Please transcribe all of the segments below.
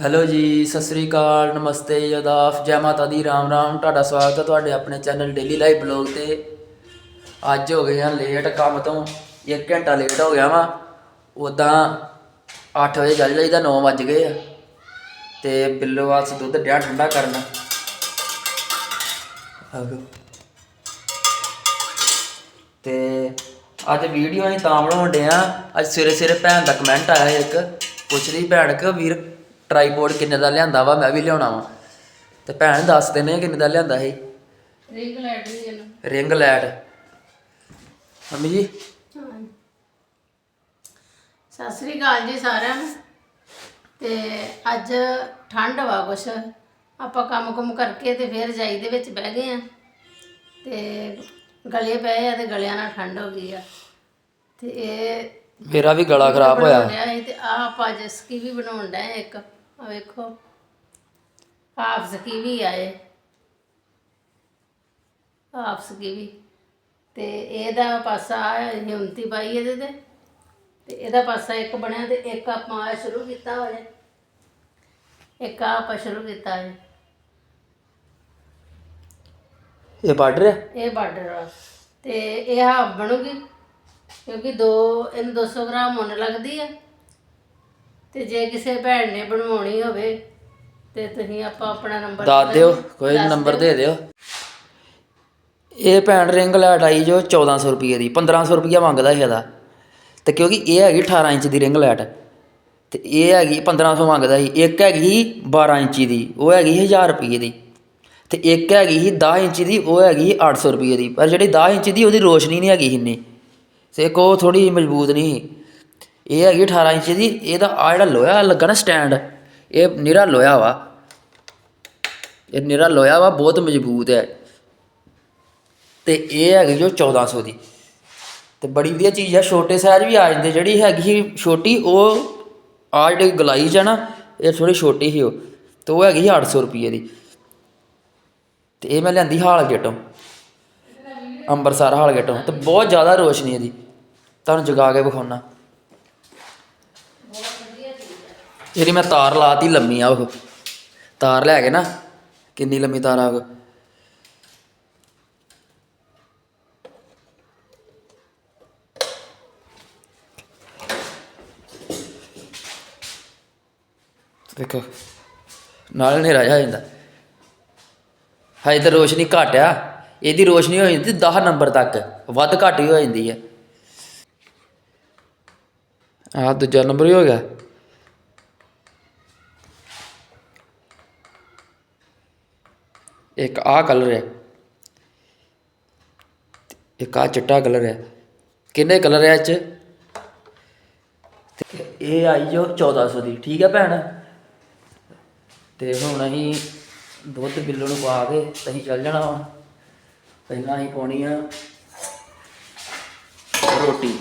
Hello ਜੀ, ਸਤਿ ਸ੍ਰੀ ਅਕਾਲ, ਨਮਸਤੇ ਯਦਾਫ ਜੈ ਮਾਤਾ ਦੀ, ਰਾਮ ਰਾਮ, ਤੁਹਾਡਾ ਸਵਾਗਤ ਹੈ ਤੁਹਾਡੇ ਆਪਣੇ ਚੈਨਲ ਡੇਲੀ ਲਾਈਵ ਬਲੌਗ ਤੇ। ਅੱਜ ਹੋ ਗਏ ਹਾਂ ਲੇਟ ਕੰਮ ਤੋਂ 1 ਘੰਟਾ ਲੇਟ ਹੋ ਗਿਆ ਵਾ। ਉਦਾਂ 8 ਵਜੇ ਚੱਲ ਜਾਈਦਾ 9 ਵੱਜ ਗਏ ਆ। ਤੇ ਬਿੱਲੋ ਵਾਸ ਦੁੱਧ ਡਿਆ ਠੰਡਾ ਕਰਨਾ। ਆਗੋ ਤੇ ਅੱਜ ਵੀਡੀਓ ਅਸੀਂ ਤਾਂ ਬਣਾਉਣ ਡਿਆ ਅੱਜ ਸਵੇਰੇ ਸਵੇਰੇ ਭੈਣ ਦਾ ਕਮੈਂਟ ਆਇਆ ਇੱਕ। ਪੁੱਛਦੀ ਭੈਣ, ਕਿ ਵੀਰ ਟਰਾਈਪੋਡ ਕਿੰਨੇ ਦਾ ਲਿਆਂਦਾ ਵਾ ਮੈਂ ਵੀ ਲਿਆਉਣਾ ਵਾ। ਤੇ ਭੈਣ ਦੱਸ ਦਿੰਦੇ ਕਿੰਨੇ ਦਾ ਲਿਆਂਦਾ ਸੀ ਰਿੰਗ ਲਾਈਟ ਵੀ ਇਹਨੂੰ ਰਿੰਗ ਲਾਈਟ ਮੰਮੀ ਜੀ? ਸਤਿ ਸ੍ਰੀ ਅਕਾਲ ਜੀ ਸਾਰਿਆਂ ਨੂੰ। ਤੇ ਅੱਜ ਠੰਡ ਵਾ ਕੁਛ। ਆਪਾਂ ਕੰਮ ਕੁਮ ਕਰਕੇ ਤੇ ਫਿਰ ਜਾਈ ਦੇ ਵਿੱਚ ਬਹਿ ਗਏ ਆ। ਤੇ ਗਲੇ ਪਏ ਆ ਤੇ ਗਲਿਆਂ ਨਾਲ ਠੰਡ ਹੋ ਗਈ ਆ। ਤੇ ਇਹ ਮੇਰਾ ਵੀ ਗਲਾ ਖਰਾਬ ਹੋਇਆ। ਤੇ ਆ ਆਪਾਂ ਜਸਕੀ ਵੀ ਬਣਾਉਣ ਆ ਇੱਕ। ਆ ਵੇਖੋ। ਹਾਫ ਸਕੀ ਵੀ ਆਏ ਹਾਫ ਸਕੀ ਵੀ ਤੇ ਇਹਦਾ ਪਾਸਾ ਹਿੰਮਤੀ ਪਾਈ ਇਹਦੇ ਤੇ। ਤੇ ਇਹਦਾ ਪਾਸਾ ਇੱਕ ਬਣਿਆ ਤੇ ਇੱਕ ਆਪਾਂ ਸ਼ੁਰੂ ਕੀਤਾ ਹੋਇਆ। ਇੱਕ ਆਪਾਂ ਸ਼ੁਰੂ ਕੀਤਾ ਹੈ ਇਹ ਬਾਰਡਰ ਹੈ? ਇਹ ਬਾਰਡਰ ਆ। ਤੇ ਇਹ ਹਾਫ ਬਣੂਗੀ। ਕਿਉਂਕਿ ਦੋ ਇਹਨੂੰ 200 ਗ੍ਰਾਮ ਮੁੰਨ ਲੱਗਦੀ ਆ। ਤੇ ਜੇ ਕਿਸੇ ਭੈਣ ਨੇ ਬਣਵਾਉਣੀ ਹੋਵੇ ਤੇ ਤੁਸੀਂ ਆਪਾਂ ਆਪਣਾ ਨੰਬਰ ਦੱਸ ਦਿਓ ਕੋਈ ਨੰਬਰ ਦੇ ਦਿਓ। ਇਹ ਭੈਣ ਰਿੰਗ ਲਾਈਟ ਆਈ ਜੋ 1400 ਰੁਪਏ ਦੀ 1500 ਰੁਪਏ ਮੰਗਦਾ ਸੀ ਇਹਦਾ। ਤੇ ਕਿਉਂਕਿ ਇਹ ਹੈਗੀ 18 ਇੰਚ ਦੀ ਰਿੰਗ ਲਾਈਟ ਤੇ ਇਹ ਹੈਗੀ 1500 ਮੰਗਦਾ ਸੀ ਇੱਕ ਹੈਗੀ 12 ਇੰਚੀ ਦੀ ਉਹ ਹੈਗੀ 1000 ਰੁਪਏ ਦੀ। ਤੇ ਇੱਕ ਹੈਗੀ ਸੀ 10 ਇੰਚੀ ਦੀ ਉਹ ਹੈਗੀ ਸੀ 800 ਰੁਪਏ ਦੀ। ਪਰ ਜਿਹੜੀ 10 ਇੰਚੀ ਦੀ ਉਹਦੀ ਰੋਸ਼ਨੀ ਨਹੀਂ ਹੈਗੀ ਇੰਨੀ। ਤੇ ਇੱਕ ਉਹ ਥੋੜੀ ਮਜ਼ਬੂਤ ਨਹੀਂ ਇਹ ਹੈਗੀ 18 ਇੰਚ ਦੀ, ਇਹਦਾ ਆ ਜਿਹੜਾ ਲੋਹਾ ਲੱਗਾ ਨਾ ਸਟੈਂਡ ਇਹ ਨਿਰਾ ਲੋਹਾ ਵਾ। ਇਹ ਨਿਰਾ ਲੋਹਾ ਵਾ, ਬਹੁਤ ਮਜ਼ਬੂਤ ਹੈ। ਤੇ ਇਹ ਹੈਗੀ ਜੋ 1400 ਦੀ। ਤੇ ਬੜੀ ਵਧੀਆ ਚੀਜ਼ ਆ, ਛੋਟੇ ਸਾਈਜ਼ ਵੀ ਆ ਜਾਂਦੇ, ਜਿਹੜੀ ਹੈਗੀ ਸੀ ਛੋਟੀ, ਉਹ ਆ ਜਿਹੜੀ ਗਲਾਈ ਚ ਆ ਨਾ, ਇਹ ਥੋੜੀ ਛੋਟੀ ਸੀ ਉਹ, ਤੇ ਉਹ ਹੈਗੀ ਸੀ 800 ਰੁਪਏ ਦੀ। ਤੇ ਇਹ ਮੈਂ ਲਿਆਂਦੀ ਹਾਲ ਗੇਟੋਂ ਅੰਬਰਸਰ ਹਾਲ ਗੇਟੋਂ, ਤੇ ਬਹੁਤ ਜ਼ਿਆਦਾ ਰੋਸ਼ਨੀ ਇਹਦੀ। ਤੁਹਾਨੂੰ ਜਗਾ ਕੇ ਵਿਖਾਉਣਾ ਇਹਦੀ ਮੈਂ ਤਾਰ ਲਾਤੀ ਲੰਮੀ ਆ ਉਹ। ਤਾਰ ਲੈ ਕੇ ਨਾ, ਕਿੰਨੀ ਲੰਮੀ ਤਾਰ ਆ ਉਹ। ਦੇਖੋ, ਨਾਲ ਹਨੇਰਾ ਜਿਹਾ ਹੋ ਜਾਂਦਾ। ਹਜੇ ਤਾਂ ਰੋਸ਼ਨੀ ਘੱਟ ਆ। ਇਹਦੀ ਰੋਸ਼ਨੀ ਹੋ ਜਾਂਦੀ 10 ਨੰਬਰ ਤੱਕ। ਵੱਧ ਘੱਟ ਹੀ ਹੋ ਜਾਂਦੀ ਹੈ ਆਹ ਦੂਜਾ ਨੰਬਰ ਹੀ ਹੋ ਗਿਆ। ਇੱਕ ਆਹ ਕਲਰ ਹੈ। ਇੱਕ ਆਹ ਚਿੱਟਾ ਕਲਰ ਹੈ। ਕਿੰਨੇ ਕਲਰ ਹੈ ਇਹ ਚ ਤੇ ਇਹ ਆਈ ਜੋ 1400 ਦੀ, ਠੀਕ ਹੈ ਭੈਣ? ਤੇ ਹੁਣ ਅਸੀਂ ਦੁੱਧ ਬਿੱਲੋ ਨੂੰ ਪਾ ਕੇ ਅਸੀਂ ਚੱਲ ਜਾਣਾ ਹੁਣ। ਪਹਿਲਾਂ ਅਸੀਂ ਪਾਉਣੀ ਆ ਰੋਟੀ।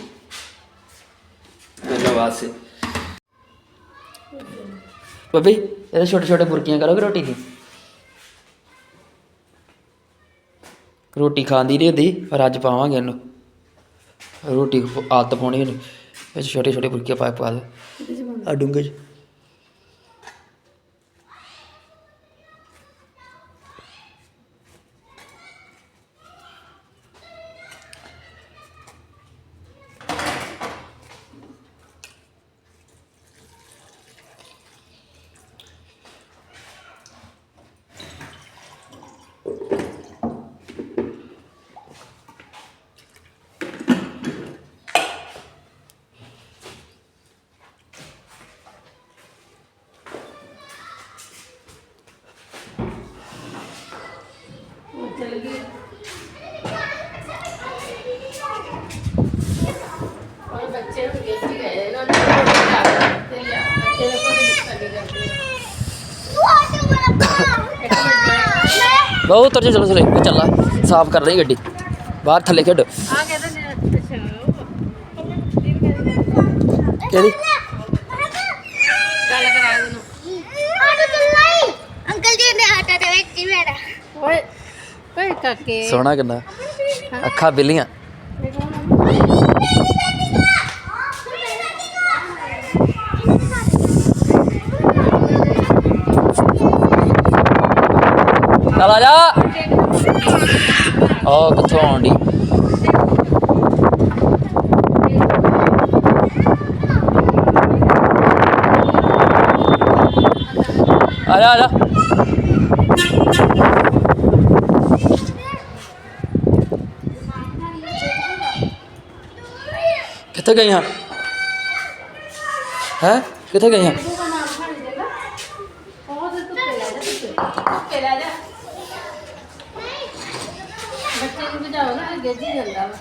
ਬਿੱਲੋ ਵਾਸਤੇ। ਬੱਬੀ ਇਹਦੇ ਛੋਟੇ ਛੋਟੇ ਬੁਰਕੀਆਂ ਕਰੋਗੇ ਰੋਟੀ ਦੀ? ਰੋਟੀ ਖਾਂਦੀ ਨਹੀਂ ਹੁੰਦੀ, ਪਰ ਅੱਜ ਪਾਵਾਂਗੇ ਇਹਨੂੰ। ਰੋਟੀ ਆਦਤ ਪਾਉਣੀ ਇਹਨੂੰ ਵਿੱਚ ਛੋਟੇ ਛੋਟੇ ਬੁਰਕੀਆਂ ਪਾ ਪਾ ਦੇ। ਆ ਡੂੰਘੇ ਚ ਉਹ ਚਲ ਗਈ ਉਹ ਬੱਚੇ ਨੂੰ ਗੇਟ ਹੀ ਗਏ ਇਹਨਾਂ ਨੇ ਤੇ ਲਿਆ ਬੱਚੇ ਨੇ ਬਹੁਤ ਉਤਰ ਜਾ ਚਲੋ ਚਲੇ ਮੈਂ ਚੱਲਾ ਸਾਫ਼ ਕਰ ਰਹੀ ਗੱਡੀ। ਬਾਹਰ ਥੱਲੇ ਖੇਡੋ। ਆ ਕਹਿੰਦੇ ਨੇ ਅੱਛਾ ਕਿਹੜੀ? ਗੱਲ ਕਰਾ ਇਹਨੂੰ ਅੰਕਲ ਜੀ ਨੇ ਆਟਾ ਦੇ ਵਿੱਚ ਹੀ ਮੇਰਾ। ਓਏ ਓਏ ਕਾਕੇ। ਸੋਹਣਾ ਕਿੰਨਾ। ਅੱਖਾਂ ਬਿੱਲੀਆਂ। ਚੱਲ ਆ ਜਾ। ਆ ਕਿੱਥੋਂ ਆਉਂਦੀ ਆ ਜਾ ਆ ਜਾ। ਕਿੱਥੇ ਗਈਆਂ? ਹਾਂ? ਹੈ ਕਿੱਥੇ ਗਈ ਹਾਂ ਧੁੱਪੇ ਲੈ ਜਾ ਬੱਚੇ ਨੂੰ ਭਜਾਓ ਨਾ ਫਿਰ ਗਿੱਜ ਹੀ ਜਾਂਦਾ ਵਾ।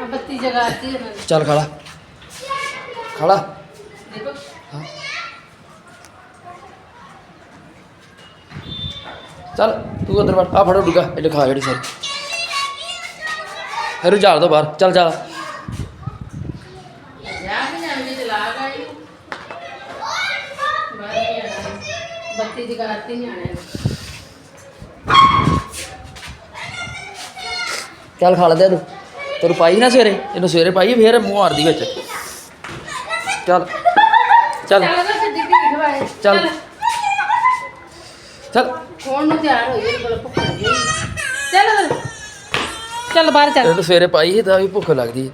ਆ ਬੱਤੀ ਜਗਾਤੀ ਉਹਨਾਂ ਨੇ। ਚੱਲ ਖੜਾ। ਖੜਾ। ਦੇਖੋ। ਚੱਲ ਤੂੰ ਉਧਰ ਵੜ। ਆ ਫੜੋ ਡਿੱਗਾ ਇਹ ਲਿਖਾ ਜਿਹੜੀ ਸਾਰੀ। ਫਿਰ ਉਜਾਲ ਦੋ ਬਾਹਰ। ਚੱਲ ਜਾ ਕੇ ਜਾਂਦੀ ਚਲਾ ਗਈ ਬਾਹਰ ਨਹੀਂ ਜਾਣਾ। ਬੱਤੀ ਜਗਾਤੀ ਨਿਆਣਿਆਂ ਨੇ। ਚੱਲ ਖਾ ਲੈਂਦੇ ਤੂੰ। ਤੈਨੂੰ ਪਾਈ ਨਾ ਸਵੇਰੇ। ਇਹਨੂੰ ਸਵੇਰੇ ਪਾਈ ਫੇਰ ਮੂੰਹ ਮਾਰਦੀ ਵਿੱਚ। ਚੱਲ। ਚੱਲ। ਚੱਲ ਗਾ ਸਿੱਧੀ ਢੀਠ ਵਾਏ ਚੱਲ। ਚੱਲ। ਕੋਣ ਨੂੰ ਤਿਆਰ ਹੋਈ ਇਹ ਬਲ ਭੁੱਖ ਲੱਗੀ। ਚੱਲ ਫਿਰ। ਚੱਲ ਬਾਹਰ ਚੱਲ। ਇਹਨੂੰ ਸਵੇਰੇ ਪਾਈ ਸੀ ਤਾਂ ਵੀ ਭੁੱਖ ਲੱਗਦੀ।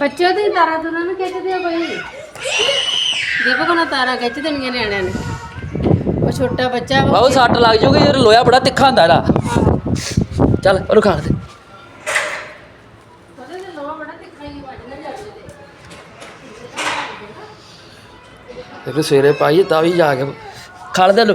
ਬੱਚੇ ਦੀ ਤਾਰਾ ਤੁਰਾਂ ਨੂੰ ਖਿੱਚਦੇ ਆ ਕੋਈ? ਦੇਖੋ ਕੋਣਾ ਤਾਰਾ ਖਿੱਚ ਦੇਣੀਆਂ ਨਿਆਣਿਆਂ ਨੇ। ਉਹ ਛੋਟਾ ਬੱਚਾ ਵਾ। ਸੱਟ ਲੱਗ ਜੂਗੀ ਯਾਰ ਲੋਹਾ ਬੜਾ ਤਿੱਖਾ ਹੁੰਦਾ ਇਹਦਾ। ਚੱਲ ਉਹਨੂੰ ਖਾ ਦੇ। ਉਹਦੇ ਤੇ ਲੋਹਾ ਬੜਾ ਤਿੱਖਾ ਹੀ ਵੱਜ ਨਾ ਜਾਵੇ ਤੇ ਇਹ ਸਵੇਰੇ ਪਾਈ ਤਾਂ ਵੀ ਜਾ ਕੇ ਖਾ ਲੈਂਦੇ ਲੋ।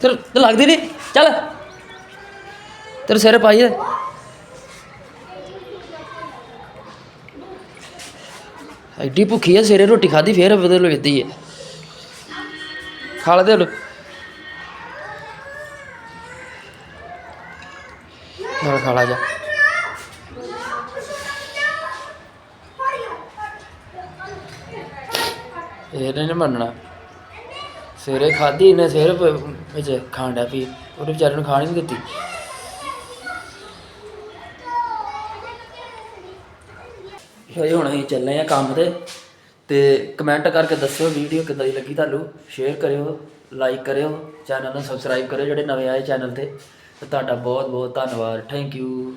ਤੇਰੇ ਤੇ ਲੱਗਦੀ ਨਹੀਂ? ਚੱਲ। ਤੇਰੇ ਸਿਰ ਪਾਈ ਹੈ ਐਡੀ ਭੁੱਖੀ ਹੈ ਸਵੇਰੇ ਰੋਟੀ ਖਾਦੀ ਫੇਰ ਬਦਲ ਲੈਂਦੀ ਹੈ ਖਾ ਲੈਂਦੇ ਲੋ ਨਾਲ ਖਾ ਲਾ ਜਾ। ਇਹ ਨਹੀਂ ਮੰਨਣਾ। ਸਵੇਰੇ ਖਾਧੀ, ਇਹਨੇ ਸਵੇਰੇ ਵਿੱਚ ਖਾਣ ਡਿਆ ਪਈ ਉਹਦੇ ਵਿਚਾਰੇ ਨੂੰ ਖਾਣ ਹੀ ਨਹੀਂ ਦਿੱਤੀ। ਹੋਏ ਹੁਣ ਅਸੀਂ ਚੱਲੇ ਆ ਕੰਮ ਤੇ। ਤੇ ਕਮੈਂਟ ਕਰਕੇ ਦੱਸਿਓ ਵੀਡੀਓ ਕਿੱਦਾਂ ਦੀ ਲੱਗੀ ਤੁਹਾਨੂੰ। ਸ਼ੇਅਰ ਕਰਿਓ ਲਾਈਕ ਕਰਿਓ ਚੈਨਲ ਨੂੰ ਸਬਸਕ੍ਰਾਈਬ ਕਰਿਓ ਜਿਹੜੇ ਨਵੇਂ ਆਏ ਚੈਨਲ ਤੇ। ਤੇ ਤੁਹਾਡਾ ਬਹੁਤ ਬਹੁਤ ਧੰਨਵਾਦ। Thank you